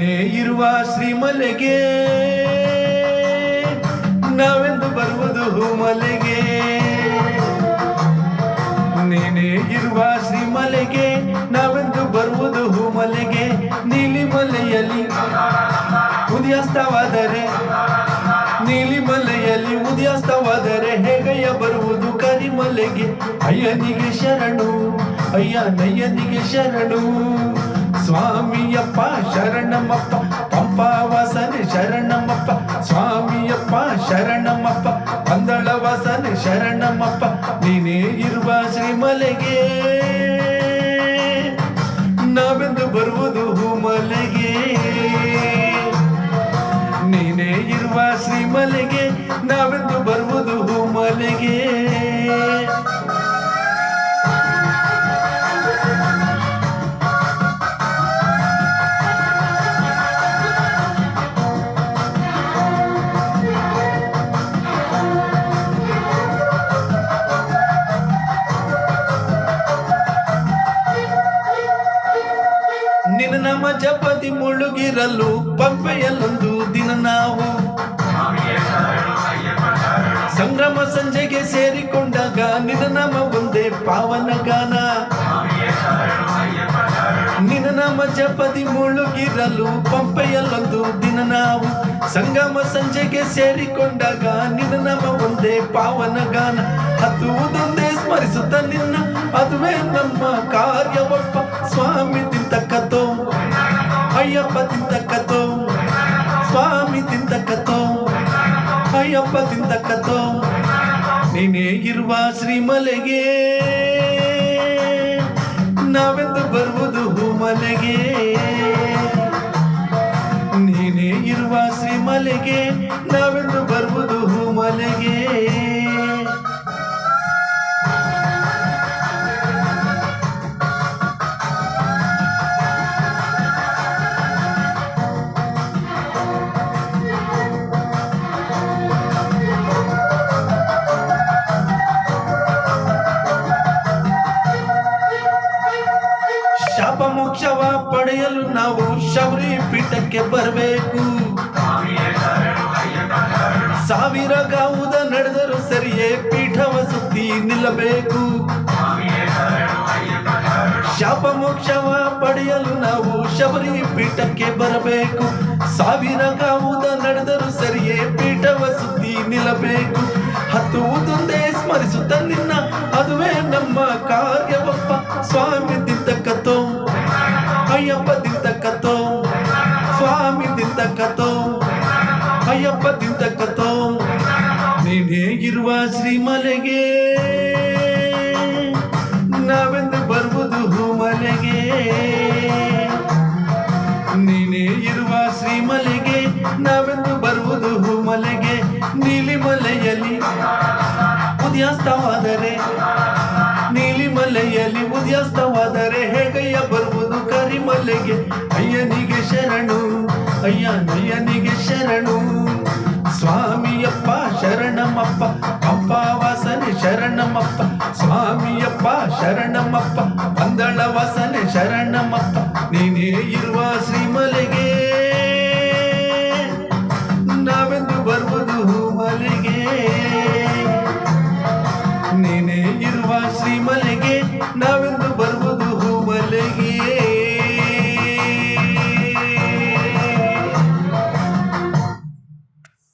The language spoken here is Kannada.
ಇರುವ ಶ್ರೀಮಲೆಗೆ ನಾವೆಂದು ಬರುವುದು ಮಲೆಗೆ ನೀನೇ ಇರುವ ಶ್ರೀಮಲೆಗೆ ನಾವೆಂದು ಬರುವುದು ಮಲೆಗೆ ನೀಲಿ ಮಲೆಯಲ್ಲಿ ಉದಯಾಸ್ತವಾದರೆ ನೀಲಿ ಮಲೆಯಲ್ಲಿ ಉದಯಾಸ್ತವಾದರೆ ಹೇಗಯ್ಯ ಬರುವುದು ಕರಿಮಲೆಗೆ? ಅಯ್ಯನಿಗೆ ಶರಣು, ಅಯ್ಯ ನಯ್ಯನಿಗೆ ಶರಣು. ಸ್ವಾಮಿಯಪ್ಪ ಶರಣಮಪ್ಪ, ಪಂಪಾವಾಸನೆ ಶರಣಮ್ಮಪ್ಪ ಸ್ವಾಮಿಯಪ್ಪ ಶರಣಮ್ಮಪ್ಪ ಪಂದಳ ವಾಸನೆ ಶರಣಮಪ್ಪ, ನೀನೇ ಇರುವ ಶ್ರೀಮಲೆಗೆ. ನಾವೆಂದು ಬರುವುದು ಮಲೆಗೆ ನೀನೇ ಇರುವ ಶ್ರೀಮಲೆಗೆ, ನಾವೆಂದು ಬರುವುದು ಮಲೆಗೆ ನಿನ್ನ ನಮ್ಮ ಜಪತಿ ಮುಳುಗಿರಲು ಪಂಪೆಯಲ್ಲೊಂದು ದಿನ ನಾವು. ಸಂಭ್ರಮ ಸಂಜೆಗೆ ಸೇರಿಕೊಂಡಾಗ ನಿನ್ನ ನಮ್ಮ ಒಂದೇ ಪಾವನ ಗಾನ. ನಿನ್ನ ನಾಮ ಜಪದಿ ಮುಳುಗಿರಲು ಪಂಪೆಯಲ್ಲೊಂದು ದಿನ ನಾವು. ಸಂಗಮ ಸಂಜೆಗೆ ಸೇರಿಕೊಂಡಾಗ ನಿನ್ನ ನಮ್ಮ ಒಂದೇ ಪಾವನ ಗಾನ. ಹತ್ತುವುದೊಂದೇ ಸ್ಮರಿಸುತ್ತ ನಿನ್ನ ಸ್ವಾಮಿ ತಿಂತಕ್ಕತೋ ಅಯ್ಯಪ್ಪ ತಿಂತಕ್ಕತ್ತೋ ನೀನೇ ಇರುವ ಶ್ರೀಮಲೆಗೆ. ನಾವೆಂದು ಬರುವುದು ಹೂಮಲೆಗೆ. ನೀನೇ ಇರುವ ಶ್ರೀಮಲೆಗೆ ಪೀಠಕ್ಕೆ ಬರಬೇಕು. ಸಾವಿರ ಗಾವುದ ನಡೆದರು ಸರಿಯೇ ಪೀಠವ ಸುತ್ತಿ ನಿಲ್ಲಬೇಕು. ಶಾಪ ಮೋಕ್ಷವ ಪಡೆಯಲು ನಾವು ಶಬರಿ ಪೀಠಕ್ಕೆ ಬರಬೇಕು. ಸಾವಿರ ಗಾವುದ ನಡೆದರು ಸರಿಯೇ ಪೀಠವ ಸುತ್ತಿ ನಿಲ್ಲಬೇಕು. ಹತ್ತುವುದೊಂದೇ ಸ್ಮರಿಸುತ್ತ ನಿನ್ನ ಅದುವೇ ನಮ್ಮ ಕಾರ್ಯವಪ್ಪ. ಸ್ವಾಮಿ ದಿದ್ದಕ್ಕತೋ ಅಯ್ಯಪ್ಪ ದಿದ್ದಕ್ಕತೋ ದಿದ್ದಕ್ಕತೋ ನೀನೇ ಇರುವ ಶ್ರೀಮಲೆಗೆ? ನಾವೆಂದು ಬರುವುದು ಮಲೆಗೆ ನೀನೇ ಇರುವ ಶ್ರೀಮಲೆಗೆ? ನಾವೆಂದು ಬರುವುದು ಮಲೆಗೆ ನೀಲಿ ಮಲೆಯಲ್ಲಿ ಉದಯಾಸ್ತವಾದರೆ ನೀಲಿ ಮಲೆಯಲ್ಲಿ ಉದಯಾಸ್ತವಾದರೆ ಹೇಗಯ್ಯ ಬರುವುದು ಕರಿಮಲೆಗೆ? ಅಯ್ಯನಿಗೆ ಶರಣು ಅಯ್ಯ. ಸ್ವಾಮಿಯಪ್ಪ ಶರಣಮಪ್ಪ ಪಂದಳ ವಾಸನೆ ಶರಣಮಪ್ಪ ನೀನೇ ಇರುವ ಶ್ರೀಮಲೆಗೆ